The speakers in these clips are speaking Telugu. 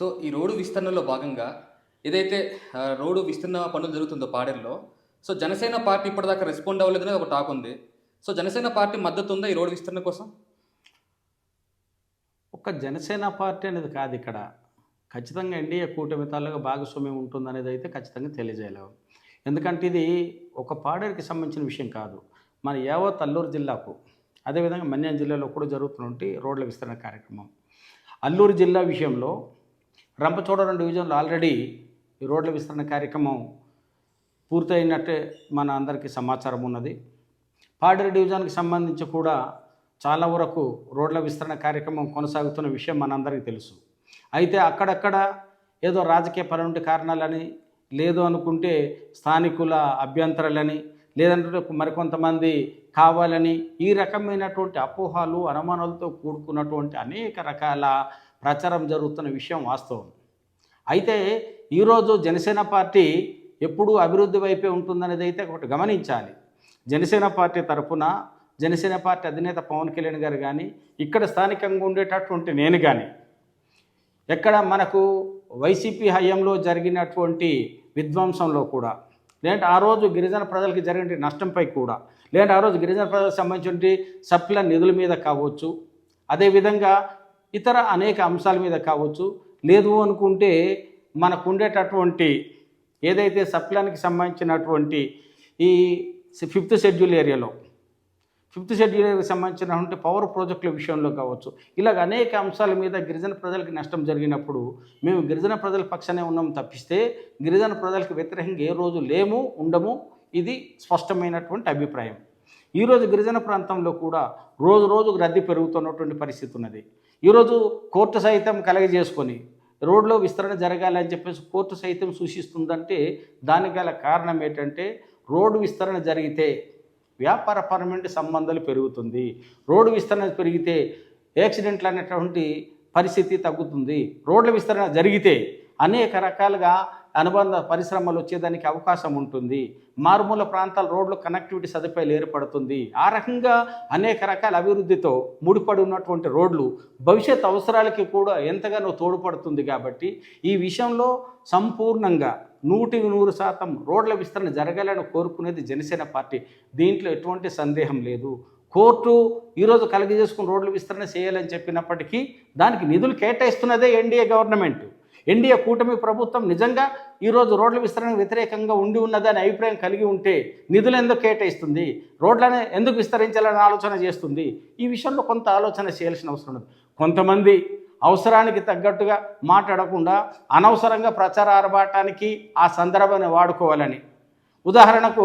సో ఈ రోడ్డు విస్తరణలో భాగంగా ఏదైతే రోడ్డు విస్తరణ పనులు జరుగుతుందో పాడేరులో సో జనసేన పార్టీ ఇప్పటిదాకా రెస్పాండ్ అవ్వలేదనేది ఒక టాక్ ఉంది. సో జనసేన పార్టీ మద్దతు ఉందా ఈ రోడ్డు విస్తరణ కోసం? ఒక జనసేన పార్టీ అనేది కాదు ఇక్కడ. ఖచ్చితంగా ఎన్డీఏ కూటమి తాలూగా భాగస్వామ్యం ఉంటుందనేది అయితే ఖచ్చితంగా తెలియజేయలేము ఎందుకంటే ఇది ఒక పాడేరుకి సంబంధించిన విషయం కాదు. మన యావత్ అల్లూరు జిల్లాకు అదేవిధంగా మన్యం జిల్లాలో కూడా జరుగుతున్నటువంటి రోడ్ల విస్తరణ కార్యక్రమం. అల్లూరు జిల్లా విషయంలో రంపచోడవరం డివిజన్లో ఆల్రెడీ ఈ రోడ్ల విస్తరణ కార్యక్రమం పూర్తయినట్టే మన అందరికీ సమాచారం ఉన్నది. పాడేరు డివిజన్కి సంబంధించి కూడా చాలా వరకు రోడ్ల విస్తరణ కార్యక్రమం కొనసాగుతున్న విషయం మనందరికీ తెలుసు. అయితే అక్కడక్కడ ఏదో రాజకీయ పరమైన కారణాలని లేదు అనుకుంటే స్థానికుల అభ్యంతరాలని లేదంటే మరికొంతమంది కావాలని ఈ రకమైనటువంటి అపోహాలు అనుమానాలతో కూడుకున్నటువంటి అనేక రకాల ప్రచారం జరుగుతున్న విషయం వాస్తవం. అయితే ఈరోజు జనసేన పార్టీ ఎప్పుడూ అభివృద్ధి వైపే ఉంటుందనేది అయితే ఒకటి గమనించాలి. జనసేన పార్టీ తరపున జనసేన పార్టీ అధినేత పవన్ కళ్యాణ్ గారు కానీ ఇక్కడ స్థానికంగా ఉండేటటువంటి నేను కానీ ఎక్కడ మనకు వైసీపీ హయాంలో జరిగినటువంటి విధ్వంసంలో కూడా లేదంటే ఆ రోజు గిరిజన ప్రజలకి జరిగిన నష్టంపై కూడా లేదంటే ఆ రోజు గిరిజన ప్రజలకు సంబంధించిన సప్ల నిధుల మీద కావచ్చు అదేవిధంగా ఇతర అనేక అంశాల మీద కావచ్చు లేదు అనుకుంటే మనకు ఉండేటటువంటి ఏదైతే సప్లానికి సంబంధించినటువంటి ఈ ఫిఫ్త్ షెడ్యూల్ ఏరియాలో ఫిఫ్త్ షెడ్యూల్కి సంబంధించినటువంటి పవర్ ప్రాజెక్టుల విషయంలో కావచ్చు ఇలాగ అనేక అంశాల మీద గిరిజన ప్రజలకు నష్టం జరిగినప్పుడు మేము గిరిజన ప్రజల పక్షానే ఉన్నాం తప్పిస్తే గిరిజన ప్రజలకు వ్యతిరేకంగా ఏ రోజు లేము ఉండము ఇది స్పష్టమైనటువంటి అభిప్రాయం. ఈరోజు గిరిజన ప్రాంతంలో కూడా రోజు రోజు రద్దీ పెరుగుతున్నటువంటి పరిస్థితి ఉన్నది. ఈరోజు కోర్టు సైతం కలగజేసుకొని రోడ్లో విస్తరణ జరగాలని చెప్పేసి కోర్టు సైతం సూచిస్తుందంటే దానికి గల కారణం ఏంటంటే రోడ్డు విస్తరణ జరిగితే వ్యాపారపరమైన సంబంధాలు పెరుగుతుంది. రోడ్డు విస్తరణ పెరిగితే యాక్సిడెంట్లు అనేటువంటి పరిస్థితి తగ్గుతుంది. రోడ్ల విస్తరణ జరిగితే అనేక రకాలుగా అనుబంధ పరిశ్రమలు వచ్చేదానికి అవకాశం ఉంటుంది. మారుమూల ప్రాంతాల రోడ్లు కనెక్టివిటీ సదుపాయాలు ఏర్పడుతుంది. ఆ రకంగా అనేక రకాల అభివృద్ధితో ముడిపడి ఉన్నటువంటి రోడ్లు భవిష్యత్ అవసరాలకి కూడా ఎంతగానో తోడ్పడుతుంది కాబట్టి ఈ విషయంలో సంపూర్ణంగా నూటికి నూరు శాతం రోడ్ల విస్తరణ జరగాలని కోరుకునేది జనసేన పార్టీ. దీంట్లో ఎటువంటి సందేహం లేదు. కోర్టు ఈరోజు కలిగజేసుకుని రోడ్ల విస్తరణ చేయాలని చెప్పినప్పటికీ దానికి నిధులు కేటాయిస్తున్నదే ఎన్డీఏ గవర్నమెంట్. ఎన్డీఏ కూటమి ప్రభుత్వం నిజంగా ఈరోజు రోడ్ల విస్తరణకు వ్యతిరేకంగా ఉండి ఉన్నదని అభిప్రాయం కలిగి ఉంటే నిధులు ఎందుకు కేటాయిస్తుంది? రోడ్లను ఎందుకు విస్తరించాలని ఆలోచన చేస్తుంది? ఈ విషయంలో కొంత ఆలోచన చేయాల్సిన అవసరం ఉంది కొంతమంది అవసరానికి తగ్గట్టుగా మాట్లాడకుండా అనవసరంగా ప్రచార ఆర్భాటానికి ఆ సందర్భాన్ని వాడుకోవాలని. ఉదాహరణకు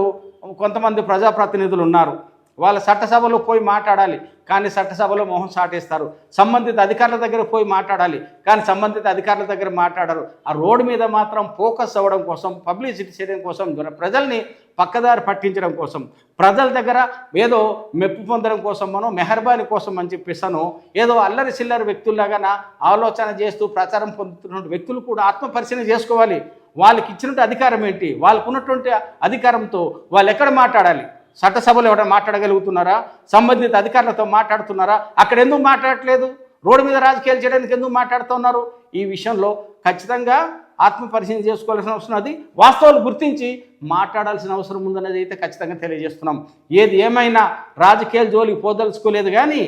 కొంతమంది ప్రజాప్రతినిధులు ఉన్నారు. వాళ్ళ చట్టసభలో పోయి మాట్లాడాలి. కానీ చట్టసభలో మొహం సాటేస్తారు సంబంధిత అధికారుల దగ్గర పోయి మాట్లాడాలి. కానీ సంబంధిత అధికారుల దగ్గర మాట్లాడరు. ఆ రోడ్డు మీద మాత్రం ఫోకస్ అవ్వడం కోసం పబ్లిసిటీ చేయడం కోసం ప్రజల్ని పక్కదారి పట్టించడం కోసం ప్రజల దగ్గర ఏదో మెప్పు పొందడం కోసం మనం మెహర్బానీ కోసం అని చెప్పిస్తాను ఏదో అల్లరి చిల్లరి వ్యక్తుల్లాగా ఆలోచన చేస్తూ ప్రచారం పొందుతున్న వ్యక్తులు కూడా ఆత్మపరిశీలన చేసుకోవాలి. వాళ్ళకి ఇచ్చినటువంటి అధికారం ఏంటి? వాళ్ళకు ఉన్నటువంటి అధికారంతో వాళ్ళు ఎక్కడ మాట్లాడాలి? చట్టసభలో ఎవరైనా మాట్లాడగలుగుతున్నారా? సంబంధిత అధికారులతో మాట్లాడుతున్నారా? అక్కడ ఎందుకు మాట్లాడట్లేదు? రోడ్డు మీద రాజకీయాలు చేయడానికి ఎందుకు మాట్లాడుతున్నారు? ఈ విషయంలో ఖచ్చితంగా ఆత్మపరిశీలన చేసుకోవాల్సిన అవసరం అది. వాస్తవాలు గుర్తించి మాట్లాడాల్సిన అవసరం ఉందనేది అయితే ఖచ్చితంగా తెలియజేస్తున్నాం. ఏది ఏమైనా రాజకీయాల జోలికి పోదలుచుకోలేదు కానీ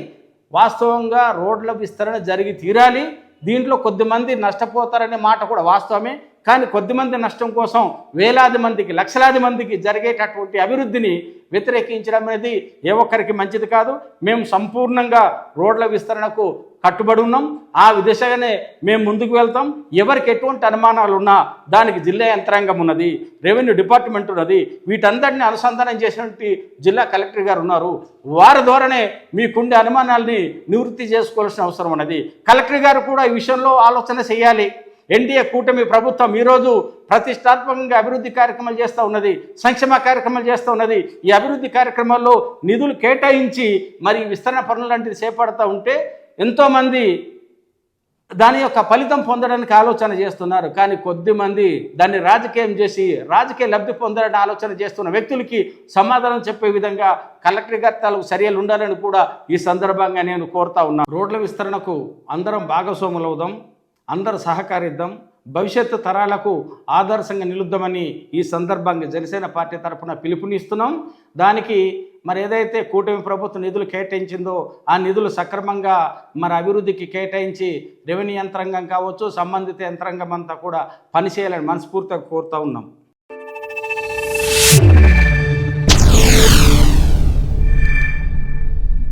వాస్తవంగా రోడ్ల విస్తరణ జరిగి తీరాలి. దీంట్లో కొద్దిమంది నష్టపోతారనే మాట కూడా వాస్తవమే. కానీ కొద్దిమంది నష్టం కోసం వేలాది మందికి లక్షలాది మందికి జరిగేటటువంటి అభివృద్ధిని వ్యతిరేకించడం అనేది ఏ ఒక్కరికి మంచిది కాదు. మేము సంపూర్ణంగా రోడ్ల విస్తరణకు కట్టుబడి ఉన్నాం. ఆ దిశగానే మేము ముందుకు వెళ్తాం. ఎవరికి ఎటువంటి అనుమానాలు ఉన్నా దానికి జిల్లా యంత్రాంగం ఉన్నది రెవెన్యూ డిపార్ట్మెంట్ ఉన్నది వీటందరిని అనుసంధానం చేసినటువంటి జిల్లా కలెక్టర్ గారు ఉన్నారు. వారి ద్వారానే మీకుండే అనుమానాల్ని నివృత్తి చేసుకోవాల్సిన అవసరం ఉన్నది. కలెక్టర్ గారు కూడా ఈ విషయంలో ఆలోచన చేయాలి. ఎన్డీఏ కూటమి ప్రభుత్వం ఈరోజు ప్రతిష్టాత్మకంగా అభివృద్ధి కార్యక్రమాలు చేస్తూ ఉన్నది సంక్షేమ కార్యక్రమాలు చేస్తూ ఉన్నది. ఈ అభివృద్ధి కార్యక్రమాల్లో నిధులు కేటాయించి మరి విస్తరణ పనులు లాంటిది చేపడతా ఉంటే ఎంతోమంది దాని యొక్క ఫలితం పొందడానికి ఆలోచన చేస్తున్నారు. కానీ కొద్దిమంది దాన్ని రాజకీయం చేసి రాజకీయ లబ్ధి పొందడానికి ఆలోచన చేస్తున్న వ్యక్తులకి సమాధానం చెప్పే విధంగా కలెక్టర్ గారి చర్యలు ఉండాలని కూడా ఈ సందర్భంగా నేను కోరుతా ఉన్నాను రోడ్ల విస్తరణకు అందరం భాగస్వాములు అవుదాం అందరూ సహకరిద్దాం. భవిష్యత్తు తరాలకు ఆదర్శంగా నిలుద్దామని ఈ సందర్భంగా జనసేన పార్టీ తరఫున పిలుపునిస్తున్నాం. దానికి మరి ఏదైతే కూటమి ప్రభుత్వం నిధులు కేటాయించిందో ఆ నిధులు సక్రమంగా మరి అభివృద్ధికి కేటాయించి రెవెన్యూ యంత్రాంగం కావచ్చు సంబంధిత యంత్రాంగం అంతా కూడా పనిచేయాలని మనస్ఫూర్తిగా కోరుతూ ఉన్నాం.